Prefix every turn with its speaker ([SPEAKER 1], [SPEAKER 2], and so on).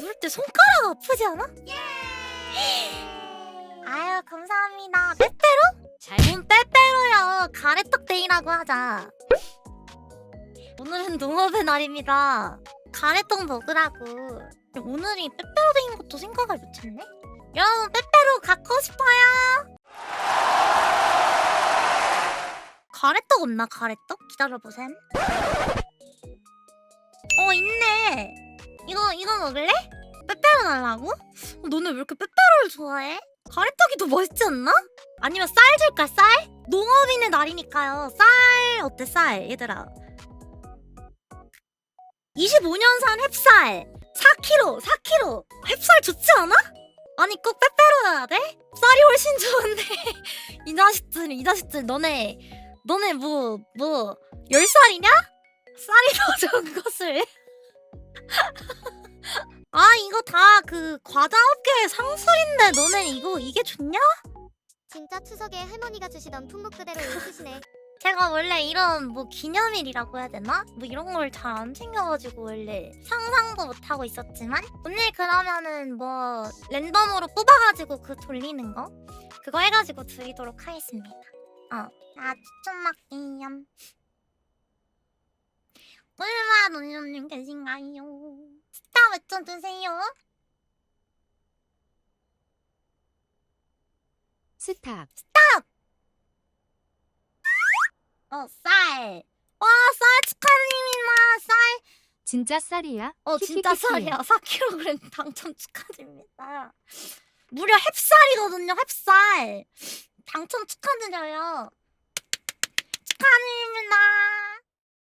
[SPEAKER 1] 누를 때 손가락 아프지 않아? 아유 감사합니다. 빼빼로? 잘못 빼빼로요. 가래떡데이라고 하자. 오늘은 농업의 날입니다. 가래떡 먹으라고. 오늘이 빼빼로데이인 것도 생각을 못했네. 여러분 빼빼로 갖고 싶어요? 가래떡 없나 가래떡? 기다려보셈. 어 있네. 이거 이거 먹을래? 빼빼로 달라고? 어, 너네 왜 이렇게 빼빼로를 좋아해? 가래떡이 더 멋있지 않나? 아니면 쌀 줄까 쌀? 농업인의 날이니까요. 쌀 어때 쌀 얘들아? 25년산 햅쌀 4kg 4kg 햅쌀 좋지 않아? 아니 꼭 빼빼로여야 돼? 쌀이 훨씬 좋은데 이 자식들 이 자식들 너네 너네 뭐 뭐 열살이냐 쌀이 더 좋은 것을 아 이거 다 그 과자 업계의 상술인데 너네 이거 이게 좋냐?
[SPEAKER 2] 진짜 추석에 할머니가 주시던 품목 그대로 있으시네.
[SPEAKER 1] 제가 원래 이런 뭐 기념일이라고 해야 되나? 뭐 이런 걸 잘 안 챙겨가지고 원래 상상도 못 하고 있었지만 오늘 그러면은 뭐 랜덤으로 뽑아가지고 그 돌리는 거 그거 해가지고 드리도록 하겠습니다. 어, 아 추천 막기염. 얼마 놀려님 계신가요? 스타 외쳐 주세요.
[SPEAKER 3] 스탑.
[SPEAKER 1] 어, 쌀. 와, 쌀 축하드립니다. 쌀.
[SPEAKER 3] 진짜 쌀이야?
[SPEAKER 1] 어 진짜
[SPEAKER 3] 키키키키.
[SPEAKER 1] 쌀이야 4kg 당첨 축하드립니다 무려 햅쌀이거든요 햅쌀 당첨 축하드려요